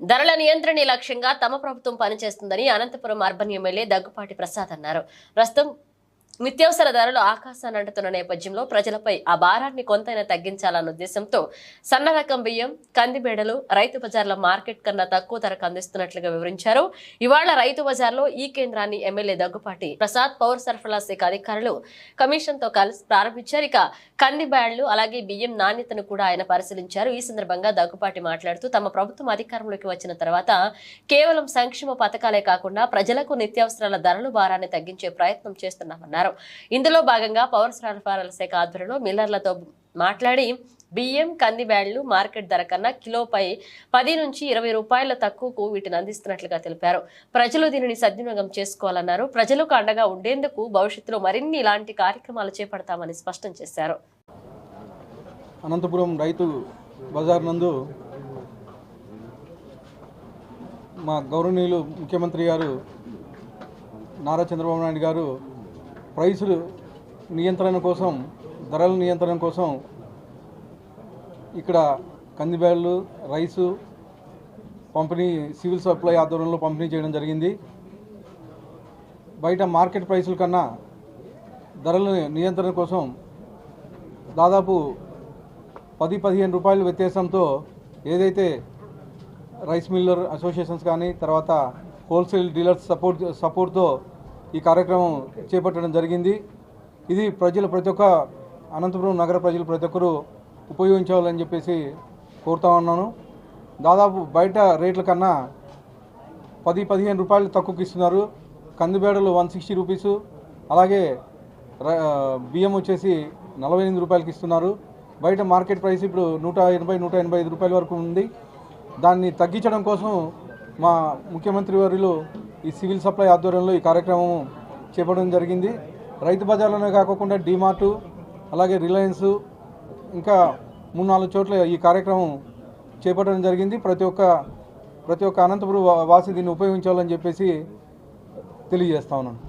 ధరల నియంత్రణ లక్ష్యంగా తమ ప్రభుత్వం పనిచేస్తుందని అనంతపురం అర్బన్ ఎమ్మెల్యే దగ్గుపాటి ప్రసాద్ అన్నారు. ప్రస్తుతం నిత్యావసర ధరలు ఆకాశాన్ని అంటుతున్న నేపథ్యంలో ప్రజలపై ఆ భారాన్ని కొంతైనా తగ్గించాలన్న ఉద్దేశంతో సన్న రకం బియ్యం కందిబేడలు రైతు బజార్ల మార్కెట్ కన్నా తక్కువ ధరకు అందిస్తున్నట్లుగా వివరించారు. ఇవాళ రైతు బజార్లో ఈ కేంద్రాన్ని ఎమ్మెల్యే దగ్గుపాటి ప్రసాద్ పౌర సరఫరా శాఖ అధికారులు కమిషన్తో కలిసి ప్రారంభించారు. ఇక కంది అలాగే బియ్యం నాణ్యతను కూడా ఆయన పరిశీలించారు. ఈ సందర్భంగా దగ్గుపాటి మాట్లాడుతూ తమ ప్రభుత్వం అధికారంలోకి వచ్చిన తర్వాత కేవలం సంక్షేమ పథకాలే కాకుండా ప్రజలకు నిత్యావసరాల ధరలు భారాన్ని తగ్గించే ప్రయత్నం చేస్తున్నామన్నారు. ఇందులో భాగంగా పౌర సరఫరాల శాఖ ఆధ్వర్యంలో మిల్లర్లతో మాట్లాడి బియ్యం కంది బ్యాళ్ళు మార్కెట్ ధర కన్నా కిలోపై పది నుంచి ఇరవై రూపాయల తక్కువకు వీటిని అందిస్తున్నట్లుగా తెలిపారు. ప్రజలు దీనిని సద్వినియోగం చేసుకోవాలన్నారు. ప్రజలకు అండగా ఉండేందుకు భవిష్యత్తులో మరిన్ని ఇలాంటి కార్యక్రమాలు చేపడతామని స్పష్టం చేశారు. అనంతపురం రైతు బజార్ నందు మా గౌరవనీయులు ముఖ్యమంత్రి గారు నారా చంద్రబాబు నాయుడు గారు ప్రైసులు నియంత్రణ కోసం ధరల నియంత్రణ కోసం ఇక్కడ కందిబ్యాళ్ళు రైసు పంపిణీ సివిల్ సప్లై ఆధ్వర్యంలో పంపిణీ చేయడం జరిగింది. బయట మార్కెట్ ప్రైసుల కన్నా ధరల నియంత్రణ కోసం దాదాపు పది పదిహేను రూపాయల వ్యత్యాసంతో ఏదైతే రైస్ మిల్లర్ అసోసియేషన్స్ కానీ తర్వాత హోల్సేల్ డీలర్స్ సపోర్ట్ సపోర్ట్తో ఈ కార్యక్రమం చేపట్టడం జరిగింది. ఇది ప్రజలు ప్రతి ఒక్క అనంతపురం నగర ప్రజలు ప్రతి ఒక్కరూ ఉపయోగించాలని చెప్పేసి కోరుతా ఉన్నాను. దాదాపు బయట రేట్ల కన్నా పది పదిహేను రూపాయలు తక్కువకి ఇస్తున్నారు. కందిబేడలు వన్ సిక్స్టీ రూపీసు అలాగే బియ్యం వచ్చేసి నలభై ఎనిమిది రూపాయలకి ఇస్తున్నారు. బయట మార్కెట్ ప్రైస్ ఇప్పుడు నూట ఎనభై నూట ఎనభై ఐదు రూపాయల వరకు ఉంది. దాన్ని తగ్గించడం కోసం మా ముఖ్యమంత్రి వారిలో ఈ సివిల్ సప్లై ఆధ్వర్యంలో ఈ కార్యక్రమం చేపట్టడం జరిగింది. రైతు బజార్లోనే కాకుండా డిమార్టు అలాగే రిలయన్స్ ఇంకా మూడు నాలుగు చోట్ల ఈ కార్యక్రమం చేపట్టడం జరిగింది. ప్రతి ఒక్క ప్రతి ఒక్క అనంతపురం వాసి దీన్ని ఉపయోగించాలని చెప్పేసి తెలియజేస్తా ఉన్నాను.